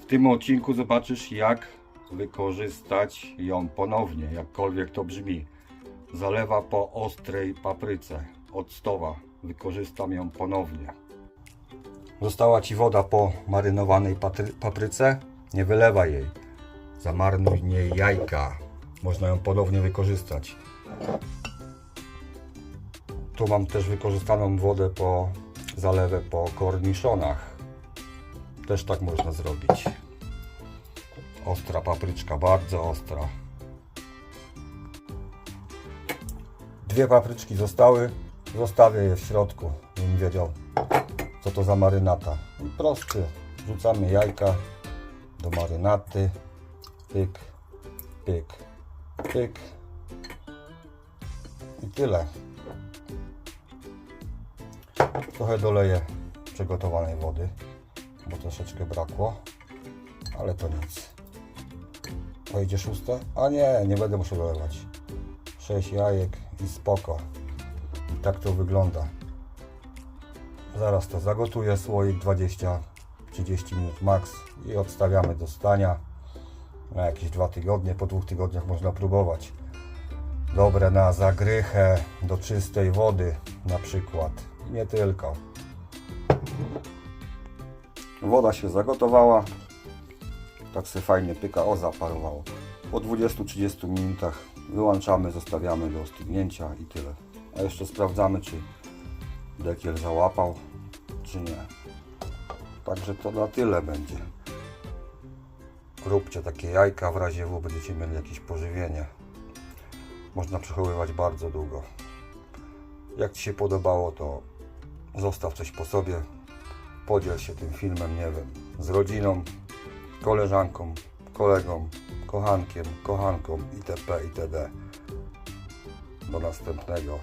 W tym odcinku zobaczysz jak wykorzystać ją ponownie, jakkolwiek to brzmi. Zalewa po ostrej papryce, octowa. Wykorzystam ją ponownie. Została Ci woda po marynowanej papryce? Nie wylewaj jej. Zamarnuj w niej jajka. Można ją ponownie wykorzystać. Tu mam też wykorzystaną wodę po zalewę po korniszonach. Też tak można zrobić. Ostra papryczka, bardzo ostra. Dwie papryczki zostały. Zostawię je w środku, bym wiedział, co to za marynata. I prosty. Wrzucamy jajka do marynaty. Pyk, pyk, pyk. I tyle. Trochę doleję przygotowanej wody, bo troszeczkę brakło, ale to nic. Wejdzie szóste? A nie, nie będę musiał dolewać. 6 jajek i spoko. I tak to wygląda. Zaraz to zagotuję, słoik 20-30 minut max i odstawiamy do stania. Na jakieś dwa tygodnie, po dwóch tygodniach można próbować. Dobre na zagrychę, do czystej wody na przykład. Nie tylko. Woda się zagotowała. Tak się fajnie pyka. O, zaparowało. Po 20-30 minutach wyłączamy, zostawiamy do ostygnięcia i tyle. A jeszcze sprawdzamy, czy dekiel załapał, czy nie. Także to na tyle będzie. Róbcie takie jajka, w razie W będziecie mieli jakieś pożywienie. Można przechowywać bardzo długo. Jak Ci się podobało, to zostaw coś po sobie. Podziel się tym filmem, nie wiem, z rodziną, koleżanką, kolegą, kochankiem, kochanką itp. itd. Do następnego.